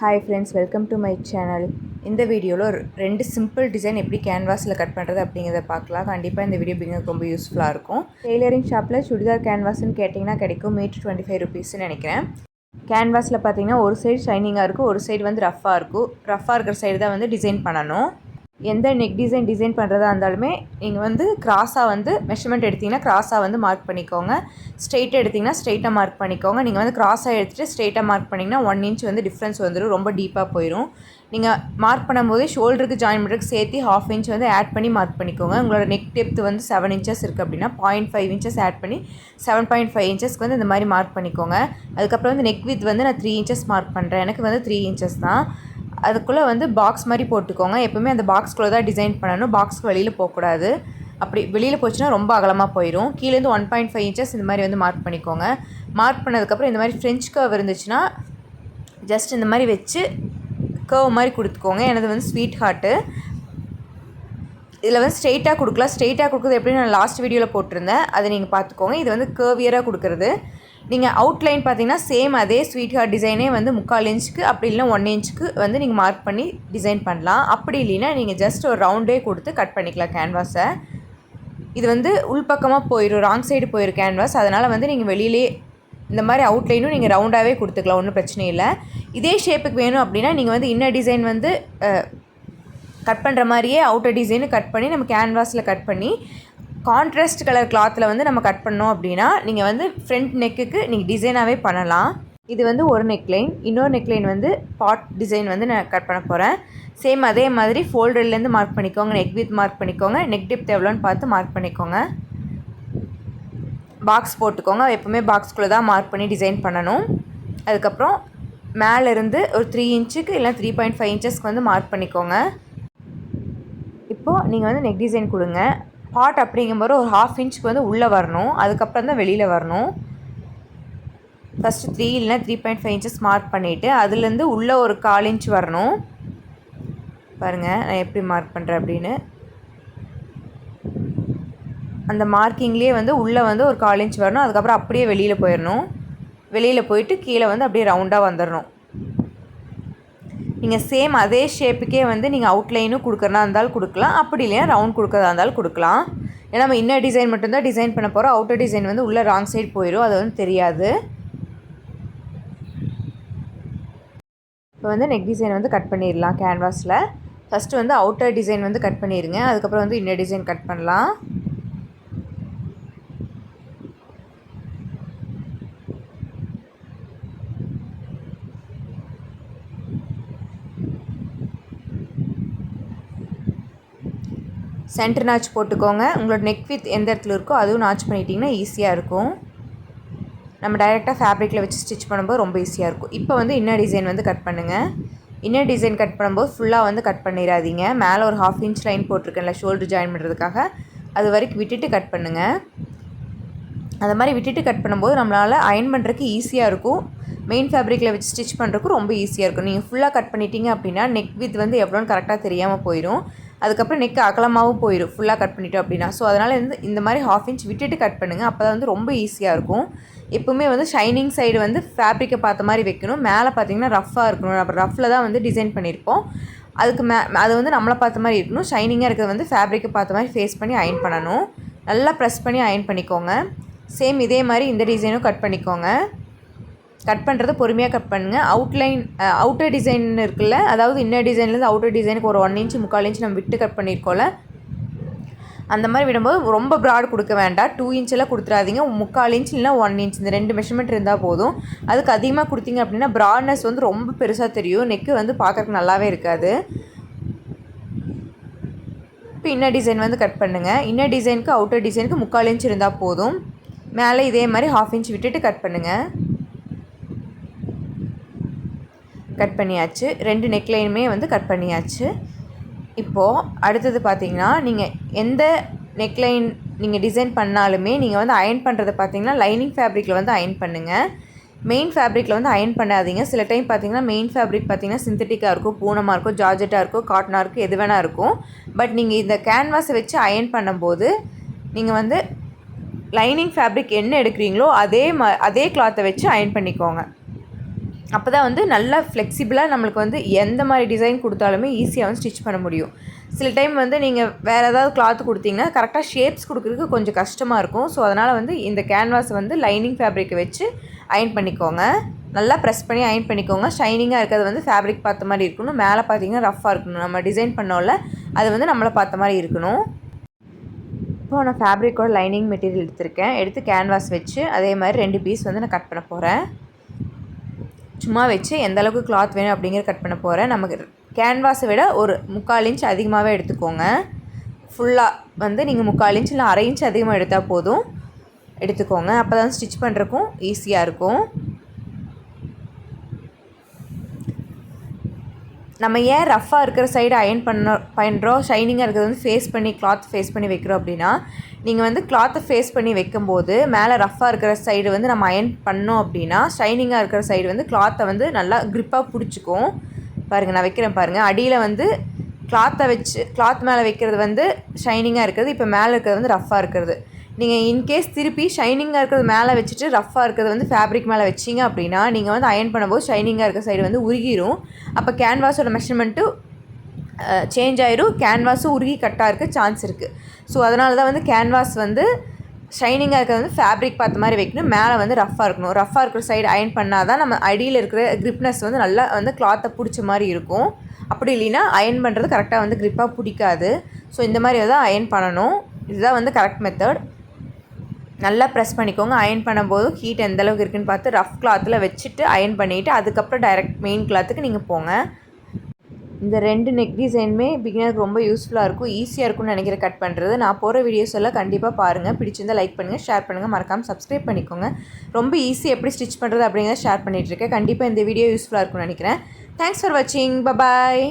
Hi friends welcome to my channel இந்த வீடியோவில் ஒரு ரெண்டு சிம்பிள் டிசைன் எப்படி கேன்வாஸில் கட் பண்ணுறது அப்படிங்கிறத பார்க்கலாம். கண்டிப்பாக இந்த வீடியோ பிங்களுக்கு ரொம்ப யூஸ்ஃபுல்லாக இருக்கும். டெய்லரிங் ஷாப்பில் சுடிதார் கேன்வாஸ்னு கேட்டிங்கன்னா கிடைக்கும். மீட்டர் டுவெண்ட்டி ஃபைவ் ருபீஸ்னு நினைக்கிறேன். கேன்வாஸில் பார்த்தீங்கன்னா ஒரு சைடு ஷைனிங்காக இருக்கும். ஒரு சைடு வந்து ரஃப்பாக இருக்கும். ரஃப்பாக இருக்கிற சைடு தான் வந்து டிசைன் பண்ணணும். எந்த நெக் டிசைன் டிசைன் பண்ணுறதா இருந்தாலுமே நீங்கள் வந்து கிராஸாக வந்து மெஷர்மெண்ட் எடுத்திங்கன்னா கிராஸாக வந்து மார்க் பண்ணிக்கோங்க. ஸ்ட்ரெயிட்டாக எடுத்திங்கன்னா ஸ்ட்ரெயிட்டாக மார்க் பண்ணிக்கோங்க. நீங்கள் வந்து கிராஸாக எடுத்துகிட்டு ஸ்ட்ரெயிட்டாக மார்க் பண்ணிங்கன்னா ஒன் இன்ச் வந்து டிஃப்ரென்ஸ் வந்துடும் ரொம்ப டீப்பாக போயிடும் நீங்கள் மார்க் பண்ணும்போது ஷோல்டருக்கு ஜாயின் பண்ணுறதுக்கு சேர்த்து ஹாஃப் இன்ச் வந்து ஆட் பண்ணி மார்க் பண்ணிக்கோங்க. உங்களோட நெக் டெப்த் வந்து செவன் இன்ச்சஸ் இருக்குது அப்படின்னா பாயிண்ட் ஃபைவ் இன்ச்சஸ் ஆட் பண்ணி செவன் பாயிண்ட் ஃபைவ் இன்ச்சஸ்க்கு வந்து இந்த மாதிரி மார்க் பண்ணிக்கோங்க. அதுக்கப்புறம் வந்து நெக் வித் வந்து நான் த்ரீ இன்ச்சஸ் மார்க் பண்ணுறேன் எனக்கு வந்து த்ரீ இன்ச்சஸ் தான். அதுக்குள்ளே வந்து பாக்ஸ் மாதிரி போட்டுக்கோங்க. எப்போவுமே அந்த பாக்ஸ்குள்ளே தான் டிசைன் பண்ணணும் பாக்ஸ்க்கு வெளியில் போகக்கூடாது. அப்படி வெளியில் போச்சுன்னா ரொம்ப அகலமாக போயிடும் கீழேருந்து ஒன் பாயிண்ட் ஃபைவ் இன்ச்சஸ் இந்த மாதிரி வந்து மார்க் பண்ணிக்கோங்க. மார்க் பண்ணதுக்கப்புறம் இந்த மாதிரி ஃப்ரெஞ்ச் கர்வ் இருந்துச்சுன்னா ஜஸ்ட் இந்த மாதிரி வச்சு கர்வ் மாதிரி கொடுத்துக்கோங்க. எனது வந்து ஸ்வீட் ஹார்ட்டு இதில் வந்து ஸ்ட்ரெயிட்டாக கொடுக்கலாம். ஸ்ட்ரெயிட்டாக கொடுக்குறது எப்படி நான் லாஸ்ட் வீடியோவில் போட்டிருந்தேன். அதை நீங்கள் பார்த்துக்கோங்க. இது வந்து கேர்வியராக கொடுக்குறது. நீங்கள் அவுட்லைன் பார்த்தீங்கன்னா சேம் அதே ஸ்வீட் ஹார்ட் டிசைனே வந்து முக்கால் இன்ச்சுக்கு அப்படி இல்லைனா ஒன் இன்ச்சுக்கு வந்து நீங்கள் மார்க் பண்ணி டிசைன் பண்ணலாம். அப்படி இல்லைன்னா நீங்கள் ஜஸ்ட் ஒரு ரவுண்டே கொடுத்து கட் பண்ணிக்கலாம் கேன்வாஸை இது வந்து உள்பக்கமாக போயிடும் ராங் சைடு போயிடும் கேன்வாஸ் அதனால் வந்து நீங்கள் வெளியிலே இந்த மாதிரி அவுட்லைனும் நீங்கள் ரவுண்டாகவே கொடுத்துக்கலாம் ஒன்றும் பிரச்சனை இல்லை. இதே ஷேப்புக்கு வேணும் அப்படின்னா நீங்கள் வந்து இன்னர் டிசைன் வந்து கட் பண்ணுற மாதிரியே அவுட்டர் டிசைனு கட் பண்ணி நம்ம கேன்வாஸில் கட் பண்ணி கான்ட்ராஸ்ட் கலர் கிளாத்தில் வந்து நம்ம கட் பண்ணோம் அப்படின்னா நீங்கள் வந்து ஃப்ரண்ட் நெக்குக்கு நீங்கள் டிசைனாகவே பண்ணலாம். இது வந்து ஒரு நெக்லைன் இன்னொரு நெக்லைன் வந்து பாட் டிசைன் வந்து நான் கட் பண்ண போகிறேன் சேம் அதே மாதிரி ஃபோல்டர்லேருந்து மார்க் பண்ணிக்கோங்க. நெக் வித் மார்க் பண்ணிக்கோங்க. நெக் டிப் எவ்வளோன்னு பார்த்து மார்க் பண்ணிக்கோங்க. பாக்ஸ் போட்டுக்கோங்க. எப்போவுமே பாக்ஸ்குள்ளே தான் மார்க் பண்ணி டிசைன் பண்ணணும். அதுக்கப்புறம் மேலேருந்து ஒரு த்ரீ இன்ச்சுக்கு இல்லை த்ரீ பாயிண்ட் ஃபைவ் இன்ச்சஸ்க்கு வந்து மார்க் பண்ணிக்கோங்க. இப்போது நீங்கள் வந்து நெக் டிசைன் கொடுங்க. பாட் அப்படிங்கும்போது ஒரு ஹாஃப் இன்ச்சுக்கு வந்து உள்ளே வரணும். அதுக்கப்புறம் தான் வெளியில் வரணும். ஃபஸ்ட்டு த்ரீ இல்லைனா three point five inches mark பண்ணிவிட்டு அதுலேருந்து உள்ளே ஒரு கால் இன்ச் வரணும். பாருங்கள் நான் எப்படி மார்க் பண்ணுறேன் அப்படின்னு. அந்த மார்க்கிங்லேயே வந்து உள்ளே வந்து ஒரு கால் இன்ச் வரணும். அதுக்கப்புறம் அப்படியே வெளியில் போயிடணும். வெளியில் போயிட்டு கீழே வந்து அப்படியே ரவுண்டாக வந்துடணும். நீங்கள் சேம் அதே ஷேப்புக்கே வந்து நீங்கள் அவுட்லைனும் கொடுக்குறதா இருந்தாலும் கொடுக்கலாம். அப்படி இல்லையா ரவுண்ட் கொடுக்குறதா இருந்தாலும் கொடுக்கலாம். ஏன்னா நம்ம இன்னர் டிசைன் மட்டும்தான் டிசைன் பண்ண போகிறோம் அவுட்டர் டிசைன் வந்து உள்ளே ராங் சைடு போயிடும் அது வந்து தெரியாது. இப்போ வந்து நெக் டிசைன் வந்து கட் பண்ணிடலாம் கேன்வாஸில் ஃபஸ்ட்டு வந்து அவுட்டர் டிசைன் வந்து கட் பண்ணிடுங்க அதுக்கப்புறம் வந்து இன்னர் டிசைன் கட் பண்ணலாம். சென்டர் நாச் போட்டுக்கோங்க. உங்களோட நெக் வித் எந்த இடத்துல இருக்கோ அதுவும் நாச் பண்ணிட்டீங்கன்னா ஈஸியாக இருக்கும். நம்ம டைரெக்டாக ஃபேப்ரிக்கில் வச்சு ஸ்டிச் பண்ணும்போது ரொம்ப ஈஸியாக இருக்கும். இப்போ வந்து இன்னர் டிசைன் வந்து கட் பண்ணுங்கள் இன்னர் டிசைன் கட் பண்ணும்போது ஃபுல்லாக வந்து கட் பண்ணிடாதீங்க. மேலே ஒரு ஹாஃப் இன்ச் லைன் போட்டிருக்கேன்ல ஷோல்டர் ஜாயின் பண்ணுறதுக்காக அது வரைக்கும் விட்டுட்டு கட் பண்ணுங்கள் அந்த மாதிரி விட்டுட்டு கட் பண்ணும்போது நம்மளால் அயன் பண்ணுறதுக்கு ஈஸியாக இருக்கும். மெயின் ஃபேப்ரிக்கில் வச்சு ஸ்டிச் பண்ணுறதுக்கு ரொம்ப ஈஸியாக இருக்கும். நீங்கள் ஃபுல்லாக கட் பண்ணிட்டீங்க அப்படின்னா நெக் வித் வந்து எவ்வளோன்னு கரெக்டாக தெரியாமல் போயிடும் அதுக்கப்புறம் நெக் அகலமாகவும் போயிடும் ஃபுல்லாக கட் பண்ணிட்டோம் அப்படின்னா. ஸோ அதனால் வந்து இந்த மாதிரி ஹாஃப் இன்ச் விட்டுட்டு கட் பண்ணுங்கள் அப்போ தான் வந்து ரொம்ப ஈஸியாக இருக்கும். எப்போவுமே வந்து ஷைனிங் சைடு வந்து ஃபேப்ரிக்கை பார்த்த மாதிரி வைக்கணும். மேலே பார்த்தீங்கன்னா ரஃப்பாக இருக்கணும். அப்புறம் ரஃப்பில் தான் வந்து டிசைன் பண்ணியிருப்போம். அதுக்கு மே அது வந்து நம்மளை பார்த்த மாதிரி இருக்கணும். ஷைனிங்காக இருக்கிறது வந்து ஃபேப்ரிக்கை பார்த்த மாதிரி ஃபேஸ் பண்ணி அயன் பண்ணணும். நல்லா ப்ரெஸ் பண்ணி அயன் பண்ணிக்கோங்க. சேம் இதே மாதிரி இந்த டிசைனும் கட் பண்ணிக்கோங்க. கட் பண்ணுறது பொறுமையாக கட் பண்ணுங்கள் அவுட்லைன் அவுட்டர் டிசைன் இருக்குல்ல அதாவது இன்னர் டிசைன்லேருந்து அவுட்டர் டிசைனுக்கு ஒரு ஒன் இன்ச் முக்கால் இன்ச் நம்ம விட்டு கட் பண்ணியிருக்கோம்ல அந்த மாதிரி விடும்போது ரொம்ப ப்ராட் கொடுக்க வேண்டாம். டூ இன்ச்செல்லாம் கொடுத்துடாதீங்க. முக்கால் இன்ச் இல்லைனா ஒன் இன்ச் இந்த ரெண்டு மெஷர்மெண்ட் இருந்தால் போதும். அதுக்கு அதிகமாக கொடுத்தீங்க அப்படின்னா ப்ராட்னஸ் வந்து ரொம்ப பெருசாக தெரியும். நெக்கு வந்து பார்க்குறக்கு நல்லாவே இருக்காது. இப்போ இன்னர் டிசைன் வந்து கட் பண்ணுங்கள் இன்னர் டிசைனுக்கு அவுட்டர் டிசைனுக்கு முக்கால் இன்ச் இருந்தால் போதும். மேலே இதே மாதிரி ஹாஃப் இன்ச் விட்டுட்டு கட் பண்ணுங்கள் கட் பண்ணியாச்சு. ரெண்டு நெக்லைனுமே வந்து கட் பண்ணியாச்சு. இப்போது அடுத்தது பார்த்தீங்கன்னா நீங்கள் எந்த நெக்லைன் நீங்கள் டிசைன் பண்ணாலுமே நீங்கள் வந்து அயன் பண்ணுறது பார்த்தீங்கன்னா லைனிங் ஃபேப்ரிக்கில் வந்து அயன் பண்ணுங்கள் மெயின் ஃபேப்ரிக்கில் வந்து அயன் பண்ணாதீங்க. சில டைம் பார்த்தீங்கன்னா மெயின் ஃபேப்ரிக் பார்த்தீங்கன்னா சிந்தட்டிக்காக இருக்கும் பூனமாக இருக்கும் ஜார்ஜெட்டாக இருக்கும் காட்டனாக இருக்கும் எது வேணால் இருக்கும். பட் நீங்கள் இந்த கேன்வாஸை வச்சு அயன் பண்ணும்போது நீங்கள் வந்து லைனிங் ஃபேப்ரிக் என்ன எடுக்கிறீங்களோ அதே ம அதே கிளாத்தை வச்சு அயன் பண்ணிக்கோங்க. அப்போ தான் வந்து நல்லா ஃப்ளெக்சிபிளாக நம்மளுக்கு வந்து எந்த மாதிரி டிசைன் கொடுத்தாலுமே ஈஸியாக வந்து ஸ்டிச் பண்ண முடியும். சில டைம் வந்து நீங்கள் வேறு ஏதாவது கிளாத் கொடுத்தீங்கன்னா கரெக்டாக ஷேப்ஸ் கொடுக்குறதுக்கு கொஞ்சம் கஷ்டமாக இருக்கும். ஸோ அதனால் வந்து இந்த கேன்வாஸ் வந்து லைனிங் ஃபேப்ரிக்கை வச்சு அயன் பண்ணிக்கோங்க. நல்லா ப்ரெஸ் பண்ணி அயன் பண்ணிக்கோங்க. ஷைனிங்காக இருக்கிறது வந்து ஃபேப்ரிக் பார்த்த மாதிரி இருக்கணும். மேலே பார்த்தீங்கன்னா ரஃப்பாக இருக்கணும். நம்ம டிசைன் பண்ணோம்ல அது வந்து நம்மளை பார்த்த மாதிரி இருக்கணும். இப்போ நான் ஃபேப்ரிக்கோட லைனிங் மெட்டீரியல் எடுத்திருக்கேன். எடுத்து கேன்வாஸ் வச்சு அதே மாதிரி ரெண்டு பீஸ் வந்து நான் கட் பண்ண போகிறேன் சும்மா வச்சு எந்த அளவுக்கு கிளாத் வேணும் அப்படிங்கிற கட் பண்ண போகிறேன் நமக்கு கேன்வாஸை விட ஒரு முக்கால் இன்ச் அதிகமாகவே எடுத்துக்கோங்க. ஃபுல்லாக வந்து நீங்கள் முக்கால் இன்ச் இல்லை அரை இன்ச் அதிகமாக எடுத்தால் போதும். எடுத்துக்கோங்க. அப்போ தான் ஸ்டிச் பண்ணுறக்கும் ஈஸியாக இருக்கும். நம்ம ஏன் ரஃப்பாக இருக்கிற சைடு அயன் பண்ண பண்ணுறோம் ஷைனிங்காக இருக்கிறது வந்து ஃபேஸ் பண்ணி கிளாத் ஃபேஸ் பண்ணி வைக்கிறோம் அப்படின்னா நீங்கள் வந்து கிளாத்தை ஃபேஸ் பண்ணி வைக்கும்போது மேலே ரஃப்பாக இருக்கிற சைடு வந்து நம்ம அயன் பண்ணோம் அப்படின்னா ஷைனிங்காக இருக்கிற சைடு வந்து கிளாத்தை வந்து நல்லா க்ரிப்பாக பிடிச்சிக்கும். பாருங்கள் நான் வைக்கிறேன் பாருங்கள் அடியில் வந்து கிளாத்தை வச்சு கிளாத் மேலே வைக்கிறது வந்து ஷைனிங்காக இருக்கிறது இப்போ மேலே இருக்கிறது வந்து ரஃப்பாக இருக்கிறது. நீங்கள் இன்கேஸ் திருப்பி ஷைனிங்காக இருக்கிறது மேலே வச்சுட்டு ரஃப்பாக இருக்கிறது வந்து ஃபேப்ரிக் மேலே வச்சிங்க அப்படின்னா நீங்கள் வந்து அயன் பண்ணும்போது ஷைனிங்காக இருக்க சைடு வந்து உருகிரும். அப்போ கேன்வாஸோட மெஷர்மெண்ட்டு சேஞ்ச் ஆயிரும். கேன்வாஸும் உருகி கட்டாக இருக்க சான்ஸ் இருக்குது ஸோ அதனால தான் வந்து கேன்வாஸ் வந்து ஷைனிங்காக இருக்கிறது வந்து ஃபேப்ரிக் பார்த்த மாதிரி வைக்கணும். மேலே வந்து ரஃப்பாக இருக்கணும். ரஃப்பாக இருக்கிற சைடு அயன் பண்ணால் தான் நம்ம அடியில் இருக்கிற கிரிப்னஸ் வந்து நல்லா வந்து கிளாத்தை பிடிச்ச மாதிரி இருக்கும். அப்படி இல்லைன்னா அயன் பண்ணுறது கரெக்டாக வந்து க்ரிப்பாக பிடிக்காது. ஸோ இந்த மாதிரி தான் அயன் பண்ணணும். இதுதான் வந்து கரெக்ட் மெத்தட் நல்லா ப்ரெஸ் பண்ணிக்கோங்க. அயன் பண்ணும்போது ஹீட் எந்த அளவுக்கு இருக்குன்னு பார்த்து ரஃப் கிளாத்தில் வச்சுட்டு அயன் பண்ணிவிட்டு அதுக்கப்புறம் டைரக்ட் மெயின் கிளாத்துக்கு நீங்கள் போங்க. இந்த ரெண்டு நெக் டிசைனுமே பிகினருக்கு ரொம்ப யூஸ்ஃபுல்லாக இருக்கும். ஈஸியாக இருக்கும்னு நினைக்கிற கட் பண்ணுறது நான் போகிற வீடியோஸ் எல்லாம் கண்டிப்பாக பாருங்கள் பிடிச்சிருந்தால் லைக் பண்ணுங்கள் ஷேர் பண்ணுங்கள் மறக்காமல் சப்ஸ்கிரைப் பண்ணிக்கோங்க. ரொம்ப ஈஸி எப்படி ஸ்டிச் பண்ணுறது அப்படிங்கிறத ஷேர் பண்ணிகிட்ருக்கேன் கண்டிப்பாக இந்த வீடியோ யூஸ்ஃபுல்லாக இருக்கும்னு நினைக்கிறேன். தேங்க்ஸ் ஃபார் வாட்சிங் பபாய்